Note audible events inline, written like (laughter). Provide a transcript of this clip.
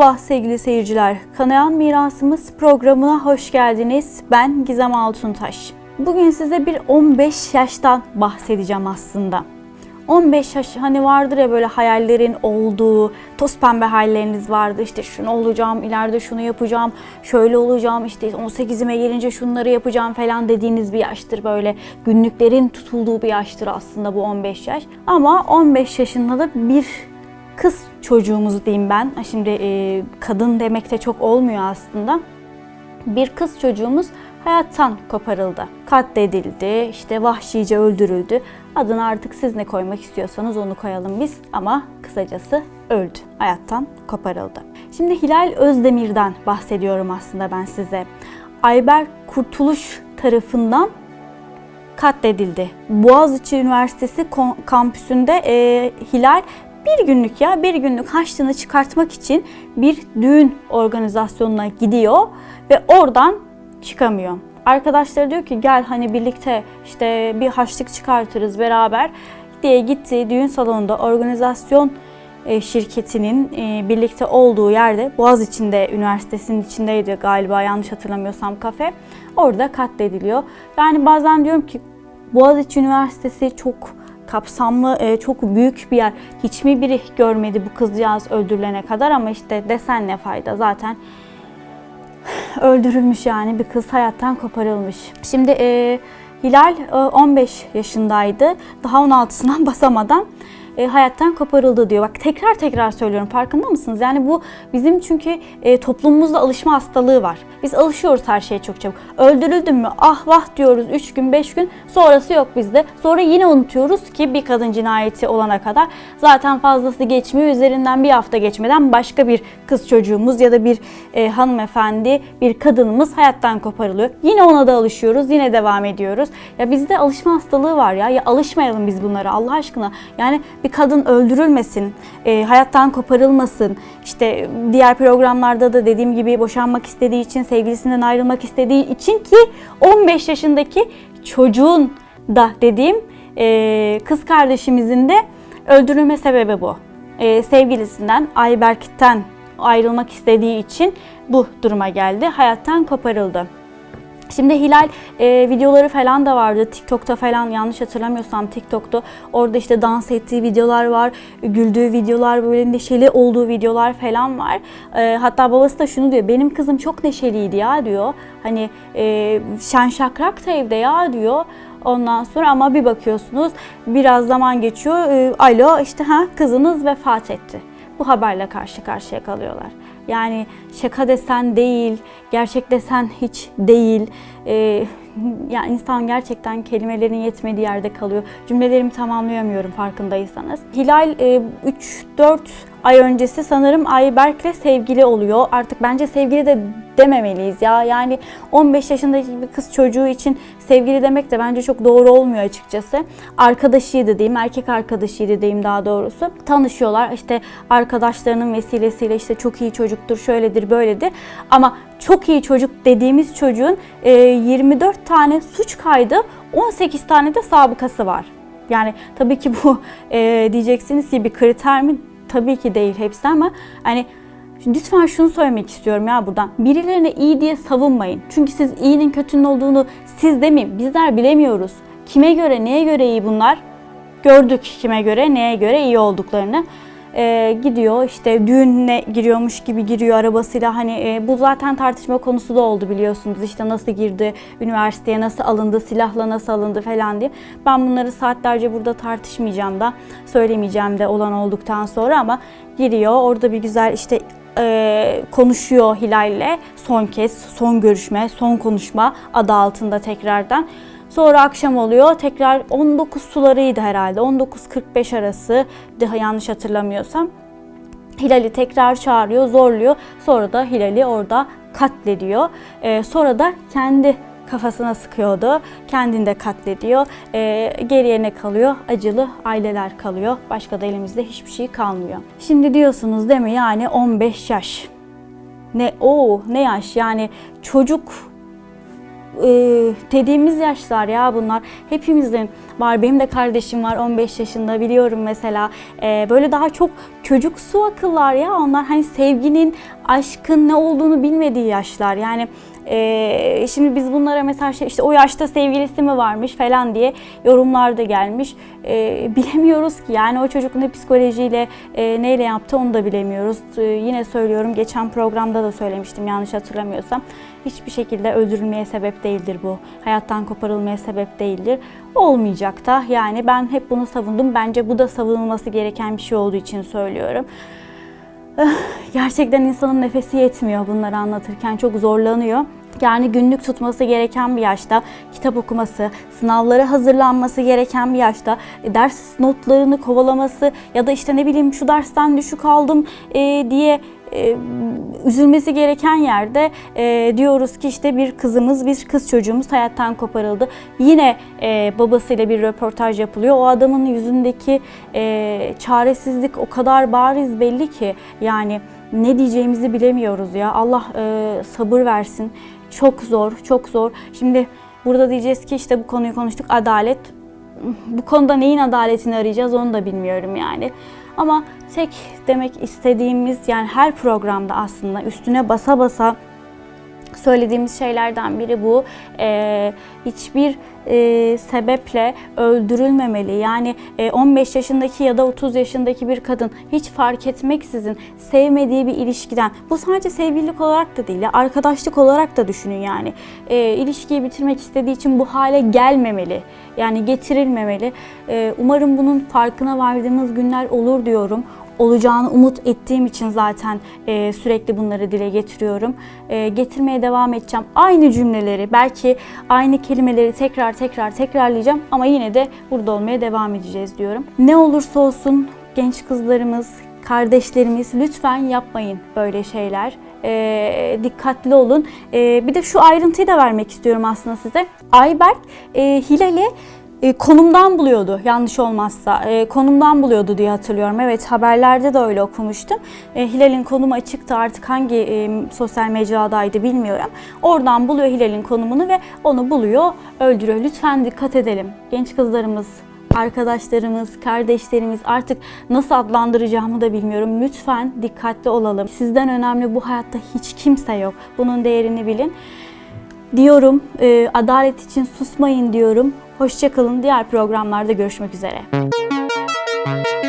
Merhaba sevgili seyirciler. Kanayan Mirasımız programına hoş geldiniz. Ben Gizem Altuntaş. Bugün size bir 15 yaştan bahsedeceğim aslında. 15 yaş hani vardır ya böyle hayallerin olduğu, toz pembe hayalleriniz vardı. İşte şunu olacağım, ileride şunu yapacağım, şöyle olacağım, işte 18'ime gelince şunları yapacağım falan dediğiniz bir yaştır. Böyle günlüklerin tutulduğu bir yaştır aslında bu 15 yaş. Ama 15 yaşında da bir kız çocuğumuz diyeyim ben. Şimdi e, kadın demek de çok olmuyor aslında. Bir kız çocuğumuz hayattan koparıldı. Katledildi, işte vahşice öldürüldü. Adını artık siz ne koymak istiyorsanız onu koyalım biz ama kısacası öldü. Hayattan koparıldı. Şimdi Hilal Özdemir'den bahsediyorum aslında ben size. Ayber Kurtuluş tarafından katledildi. Boğaziçi Üniversitesi kampüsünde e, Hilal bir günlük ya bir günlük haçlığını çıkartmak için bir düğün organizasyonuna gidiyor ve oradan çıkamıyor. Arkadaşları diyor ki gel hani birlikte işte bir haçlık çıkartırız beraber diye gitti düğün salonunda organizasyon e, şirketinin e, birlikte olduğu yerde Boğaziçi'nde üniversitesinin içindeydi galiba yanlış hatırlamıyorsam kafe. Orada katlediliyor. Yani bazen diyorum ki Boğaziçi Üniversitesi çok kapsamlı, e, çok büyük bir yer. Hiç mi biri görmedi bu kızcağız öldürülene kadar ama işte desen ne fayda zaten öldürülmüş yani bir kız hayattan koparılmış. Şimdi e, Hilal e, 15 yaşındaydı. Daha 16'sından (laughs) basamadan e, hayattan koparıldı diyor. Bak tekrar tekrar söylüyorum farkında mısınız? Yani bu bizim çünkü e, toplumumuzda alışma hastalığı var. Biz alışıyoruz her şeye çok çabuk. Öldürüldün mü ah vah diyoruz 3 gün 5 gün sonrası yok bizde. Sonra yine unutuyoruz ki bir kadın cinayeti olana kadar zaten fazlası geçmiyor. Üzerinden bir hafta geçmeden başka bir kız çocuğumuz ya da bir e, hanımefendi, bir kadınımız hayattan koparılıyor. Yine ona da alışıyoruz, yine devam ediyoruz. Ya bizde alışma hastalığı var ya. Ya alışmayalım biz bunlara Allah aşkına. Yani bir kadın öldürülmesin, e, hayattan koparılmasın. İşte diğer programlarda da dediğim gibi boşanmak istediği için, sevgilisinden ayrılmak istediği için ki 15 yaşındaki çocuğun da dediğim e, kız kardeşimizin de öldürülme sebebi bu. E, sevgilisinden, Ayberk'ten ayrılmak istediği için bu duruma geldi. Hayattan koparıldı. Şimdi Hilal e, videoları falan da vardı. TikTok'ta falan yanlış hatırlamıyorsam TikTok'ta. Orada işte dans ettiği videolar var. Güldüğü videolar, böyle neşeli olduğu videolar falan var. E, hatta babası da şunu diyor. Benim kızım çok neşeliydi ya diyor. Hani e, şen şakrak da evde ya diyor. Ondan sonra ama bir bakıyorsunuz biraz zaman geçiyor. E, alo işte ha kızınız vefat etti. Bu haberle karşı karşıya kalıyorlar. Yani şaka desen değil, gerçek desen hiç değil. Ee, yani insan gerçekten kelimelerin yetmediği yerde kalıyor. Cümlelerimi tamamlayamıyorum farkındaysanız. Hilal e, 3-4 ay öncesi sanırım Ayberk'le sevgili oluyor. Artık bence sevgili de dememeliyiz ya. Yani 15 yaşındaki bir kız çocuğu için sevgili demek de bence çok doğru olmuyor açıkçası. Arkadaşıydı diyeyim, erkek arkadaşıydı diyeyim daha doğrusu. Tanışıyorlar işte arkadaşlarının vesilesiyle işte çok iyi çocuktur, şöyledir, böyledir. Ama çok iyi çocuk dediğimiz çocuğun e, 24 tane suç kaydı, 18 tane de sabıkası var. Yani tabii ki bu e, diyeceksiniz ki bir kriter mi? Tabii ki değil hepsi ama hani lütfen şunu söylemek istiyorum ya buradan. Birilerine iyi diye savunmayın. Çünkü siz iyinin kötünün olduğunu siz demeyin. Bizler bilemiyoruz. Kime göre, neye göre iyi bunlar? Gördük kime göre, neye göre iyi olduklarını. Ee, gidiyor işte düğüne giriyormuş gibi giriyor arabasıyla. Hani e, bu zaten tartışma konusu da oldu biliyorsunuz. İşte nasıl girdi üniversiteye nasıl alındı silahla nasıl alındı falan diye. Ben bunları saatlerce burada tartışmayacağım da söylemeyeceğim de olan olduktan sonra ama giriyor. Orada bir güzel işte e, konuşuyor Hilal'le son kez son görüşme son konuşma adı altında tekrardan Sonra akşam oluyor. Tekrar 19 sularıydı herhalde. 19.45 arası daha yanlış hatırlamıyorsam. Hilal'i tekrar çağırıyor, zorluyor. Sonra da Hilal'i orada katlediyor. Ee, sonra da kendi kafasına sıkıyordu. Kendini de katlediyor. Ee, geriye ne kalıyor? Acılı aileler kalıyor. Başka da elimizde hiçbir şey kalmıyor. Şimdi diyorsunuz değil mi? Yani 15 yaş. Ne o ne yaş? Yani çocuk e, dediğimiz yaşlar ya bunlar. Hepimizin var. Benim de kardeşim var 15 yaşında biliyorum mesela. E, böyle daha çok çocuksu akıllar ya onlar hani sevginin, aşkın ne olduğunu bilmediği yaşlar. Yani e, şimdi biz bunlara mesela şey, işte o yaşta sevgilisi mi varmış falan diye yorumlar da gelmiş. E, bilemiyoruz ki yani o çocuk ne psikolojiyle e, neyle yaptı onu da bilemiyoruz. E, yine söylüyorum geçen programda da söylemiştim yanlış hatırlamıyorsam. Hiçbir şekilde öldürülmeye sebep değildir bu. Hayattan koparılmaya sebep değildir. Olmayacak da yani ben hep bunu savundum. Bence bu da savunulması gereken bir şey olduğu için söylüyorum. Gerçekten insanın nefesi yetmiyor bunları anlatırken çok zorlanıyor. Yani günlük tutması gereken bir yaşta, kitap okuması, sınavlara hazırlanması gereken bir yaşta, e, ders notlarını kovalaması ya da işte ne bileyim şu dersten düşük aldım e, diye e, üzülmesi gereken yerde e, diyoruz ki işte bir kızımız, bir kız çocuğumuz hayattan koparıldı. Yine e, babasıyla bir röportaj yapılıyor. O adamın yüzündeki e, çaresizlik o kadar bariz belli ki yani ne diyeceğimizi bilemiyoruz ya. Allah e, sabır versin. Çok zor, çok zor. Şimdi burada diyeceğiz ki işte bu konuyu konuştuk. Adalet. Bu konuda neyin adaletini arayacağız onu da bilmiyorum yani. Ama tek demek istediğimiz yani her programda aslında üstüne basa basa söylediğimiz şeylerden biri bu. Ee, hiçbir e, sebeple öldürülmemeli. Yani e, 15 yaşındaki ya da 30 yaşındaki bir kadın hiç fark etmeksizin sevmediği bir ilişkiden, bu sadece sevgililik olarak da değil, arkadaşlık olarak da düşünün yani. E, ilişkiyi bitirmek istediği için bu hale gelmemeli. Yani getirilmemeli. E, umarım bunun farkına vardığımız günler olur diyorum olacağını umut ettiğim için zaten e, sürekli bunları dile getiriyorum. E, getirmeye devam edeceğim. Aynı cümleleri, belki aynı kelimeleri tekrar tekrar tekrarlayacağım ama yine de burada olmaya devam edeceğiz diyorum. Ne olursa olsun genç kızlarımız, kardeşlerimiz lütfen yapmayın böyle şeyler. E, dikkatli olun. E, bir de şu ayrıntıyı da vermek istiyorum aslında size. Ayberk e, Hilal'i e, konumdan buluyordu yanlış olmazsa. E, konumdan buluyordu diye hatırlıyorum. Evet haberlerde de öyle okumuştum. E, Hilal'in konumu açıktı artık hangi e, sosyal mecradaydı bilmiyorum. Oradan buluyor Hilal'in konumunu ve onu buluyor, öldürüyor. Lütfen dikkat edelim. Genç kızlarımız, arkadaşlarımız, kardeşlerimiz artık nasıl adlandıracağımı da bilmiyorum. Lütfen dikkatli olalım. Sizden önemli bu hayatta hiç kimse yok. Bunun değerini bilin diyorum. E, adalet için susmayın diyorum. Hoşçakalın. Diğer programlarda görüşmek üzere. Müzik